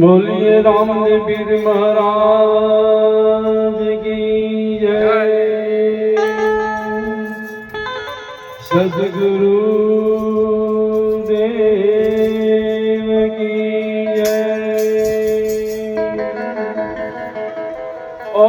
બોલીએ રામદેવ પીર મહારાજ કી જય. સદગુરુ દેવ કી જય. ઓ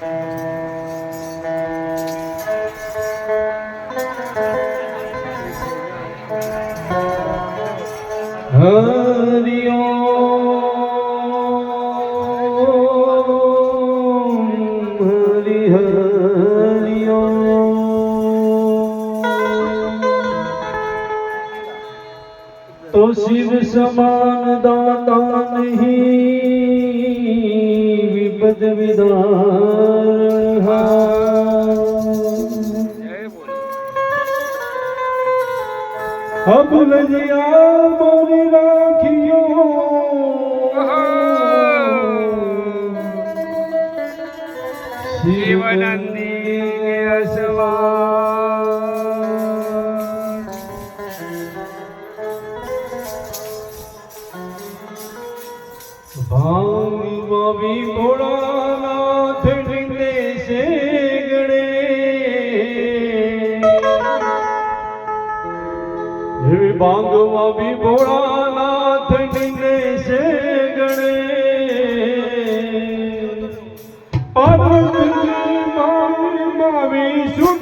तो शिव समान दाता नहीं विपद विदान નંદી અસવા ભાવ બી ભોળાનાથ ઠીંગે છે ગણે એવી બાંગવા બી ભોળાનાથ ઠીંગે છે bicho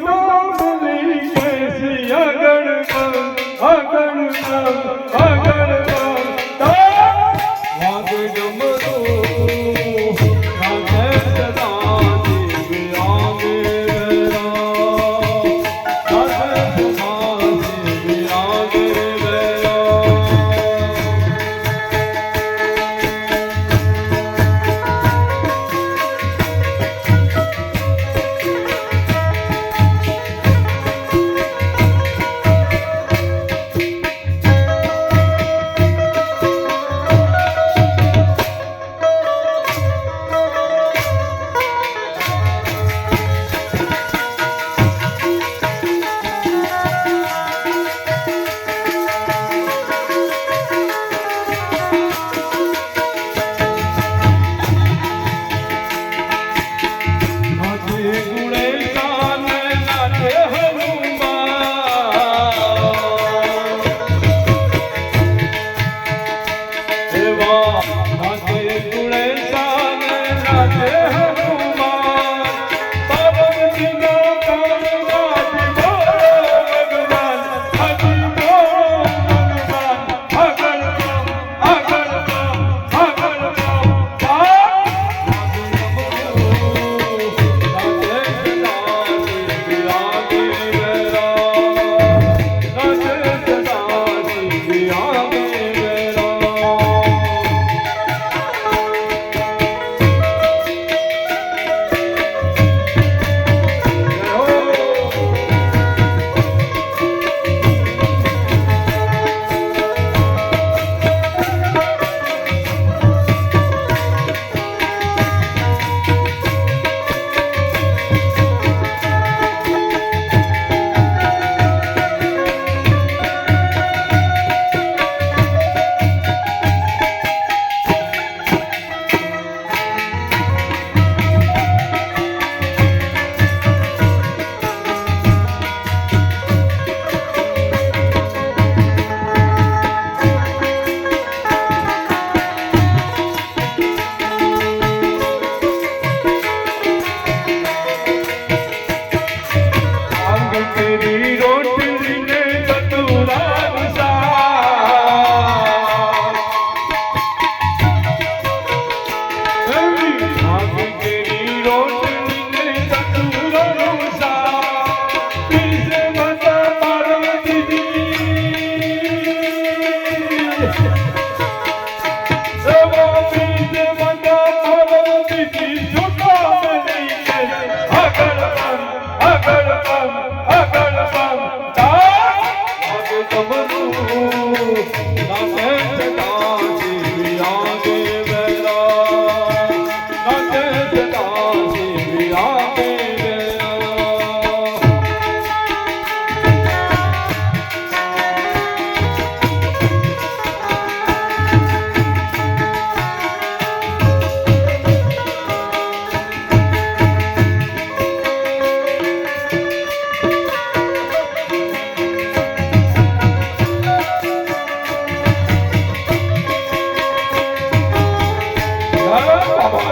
বাবা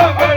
Amen.